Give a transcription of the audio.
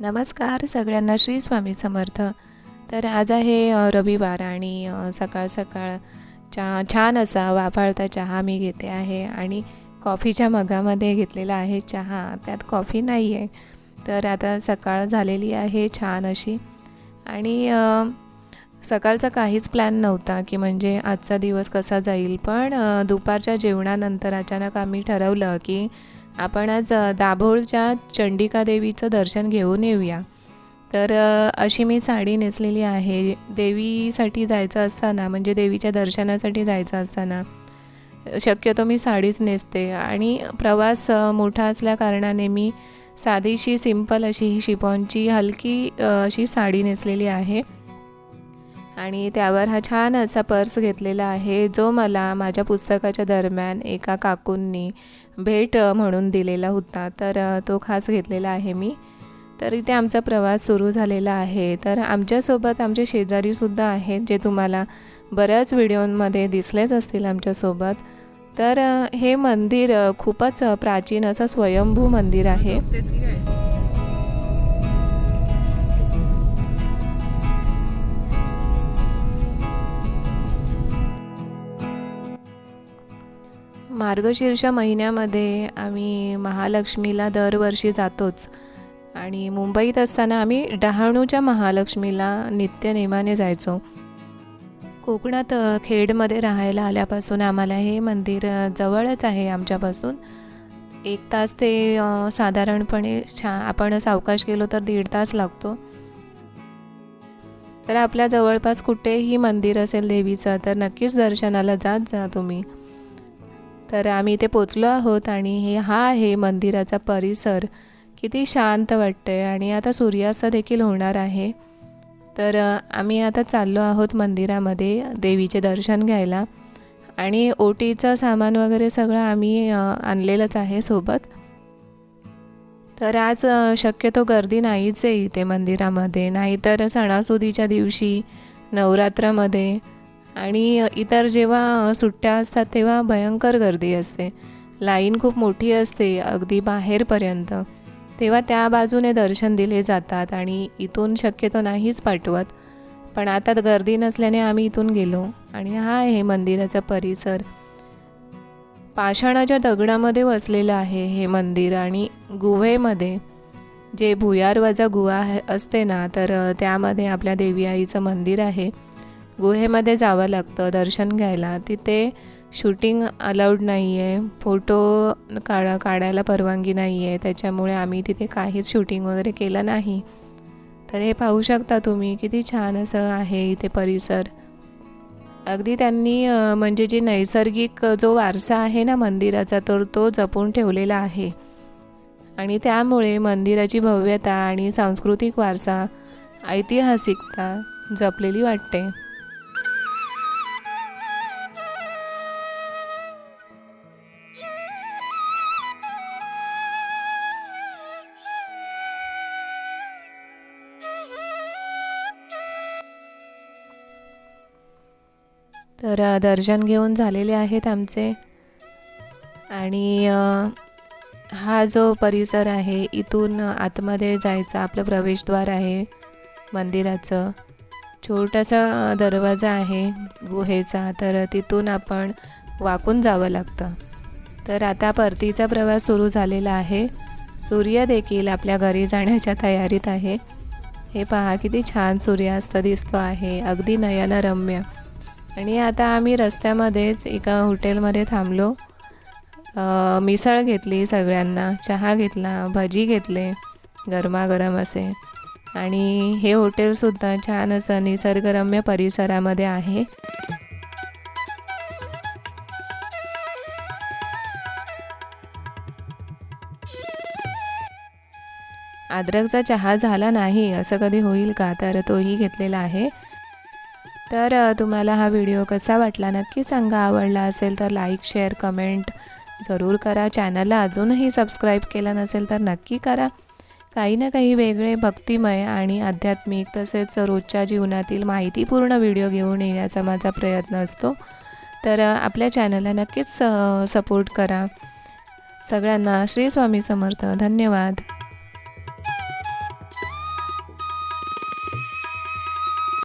नमस्कार सगळ्यांना श्री स्वामी समर्थ. तर आज आहे रविवार आणि सकाळ सकाळ चा छान असा वाफाळता चहा मी घेते आहे आणि कॉफीच्या मगामध्ये घेतलेला आहे चहा. त्यात कॉफी नाही आहे. तर आता सकाळ झालेली आहे छान अशी. आणि सकाळचा काहीच प्लॅन नव्हता की म्हणजे आजचा दिवस कसा जाईल. पण दुपारच्या जेवणानंतर अचानक आम्ही ठरवलं की आपण आज दाभोळच्या चंडिका देवीचं दर्शन घेऊन येऊया. तर अशी मी साडी नेसलेली आहे. देवीसाठी जायचं असताना म्हणजे देवीच्या दर्शनासाठी जायचं असताना शक्यतो मी साडीच नेसते. आणि प्रवास मोठा असल्या कारणाने मी साधीशी सिंपल अशी ही शिपॉनची हलकी अशी साडी नेसलेली आहे. आणि त्यावर हा छान असा पर्स घेतलेला आहे जो मला माझ्या पुस्तकाच्या दरम्यान एका काकूंनी भेट म्हणून दिलेला होता. तर तो खास घेतलेला आहे मी. तर इथे आमचा प्रवास सुरू झालेला आहे. तर आमच्यासोबत आमचे शेजारीसुद्धा आहेत जे तुम्हाला बऱ्याच व्हिडिओमध्ये दिसलेच असतील आमच्यासोबत. तर हे मंदिर खूपच प्राचीन असं स्वयंभू मंदिर आहे. मार्गशीर्ष महिन्यामध्ये आम्ही महालक्ष्मीला दरवर्षी जातोच. आणि मुंबईत असताना आम्ही डहाणूच्या महालक्ष्मीला नित्यनेमाने जायचो. कोकणात खेडमध्ये राहायला आल्यापासून आम्हाला हे मंदिर जवळच आहे आमच्यापासून. एक तास ते साधारणपणे छा आपण सावकाश गेलो तर दीड तास लागतो. तर आपल्या जवळपास कुठेही मंदिर असेल देवीचं तर नक्कीच दर्शनाला जात जा तुम्ही. तर आम्ही इथे पोचलो आहोत आणि हे हा आहे मंदिराचा परिसर. किती शांत वाटतंय आणि आता सूर्यास्त देखील होणार आहे. तर आम्ही आता चाललो आहोत मंदिरामध्ये देवीचे दर्शन घ्यायला. आणि ओटीचं सामान वगैरे सगळं आम्ही आणलेलंच आहे सोबत. तर आज शक्यतो गर्दी नाहीच आहे इथे मंदिरामध्ये. नाहीतर सणासुदीच्या दिवशी नवरात्रामध्ये आणि इतर जेव्हा सुट्ट्या असतात तेव्हा भयंकर गर्दी असते. लाईन खूप मोठी असते अगदी बाहेरपर्यंत. तेव्हा त्या बाजूने दर्शन दिले जातात आणि इथून शक्यतो नाहीच पाठवत. पण आता गर्दी नसल्याने आम्ही इथून गेलो आणि हा आहे मंदिराचा परिसर. पाषाणाच्या दगडामध्ये वसलेलं आहे हे मंदिर आणि गुहेमध्ये. जे भुयार वजा गुहा असते ना तर त्यामध्ये आपल्या देवी आईचं मंदिर आहे. गुहेमध्ये जावं लागतं दर्शन घ्यायला. तिथे शूटिंग अलाउड नाही आहे फोटो काढा काढायला परवानगी नाही आहे त्याच्यामुळे आम्ही तिथे काहीच शूटिंग वगैरे केलं नाही. तर हे पाहू शकता तुम्ही किती छान असं आहे इथे परिसर. अगदी त्यांनी म्हणजे जे नैसर्गिक जो वारसा आहे ना मंदिराचा तर तो जपून ठेवलेला आहे. आणि त्यामुळे मंदिराची भव्यता आणि सांस्कृतिक वारसा ऐतिहासिकता जपलेली वाटते. तर दर्शन घेऊन झालेले आहेत आमचे. आणि हा जो परिसर आहे इथून आतमध्ये जायचं आपलं प्रवेशद्वार आहे मंदिराचं. छोटासा दरवाजा आहे गुहेचा तर तिथून आपण वाकून जावं लागतं. तर आता परतीचा प्रवास सुरू झालेला आहे. सूर्य देखील आपल्या घरी जाण्याच्या तयारीत आहे. हे पहा किती छान सूर्यास्त दिसतो आहे. अगदी नयनरम्य. आणि आता आम्ही रस्त्यामध्येच एका हॉटेलमध्ये थांबलो. मिसळ घेतली सगळ्यांना चहा घेतला भजी घेतले गरमागरम असे. आणि हे हॉटेलसुद्धा छान असं निसर्गरम्य परिसरामध्ये आहे. अद्रकचा चहा झाला नाही असं कधी होईल का? तर तोही घेतलेला आहे. तर तुम्हाला हा व्हिडिओ कसा वाटला नक्की सांगा. आवडला असेल तर लाईक शेअर कमेंट जरूर करा. चॅनलला अजूनही सबस्क्राईब केलं नसेल तर नक्की करा. काही ना काही वेगळे भक्तिमय आणि आध्यात्मिक तसेच रोजच्या जीवनातील माहितीपूर्ण व्हिडिओ घेऊन येण्याचा माझा प्रयत्न असतो. तर आपल्या चॅनलला नक्कीच सपोर्ट करा. सगळ्यांना श्री स्वामी समर्थ. धन्यवाद.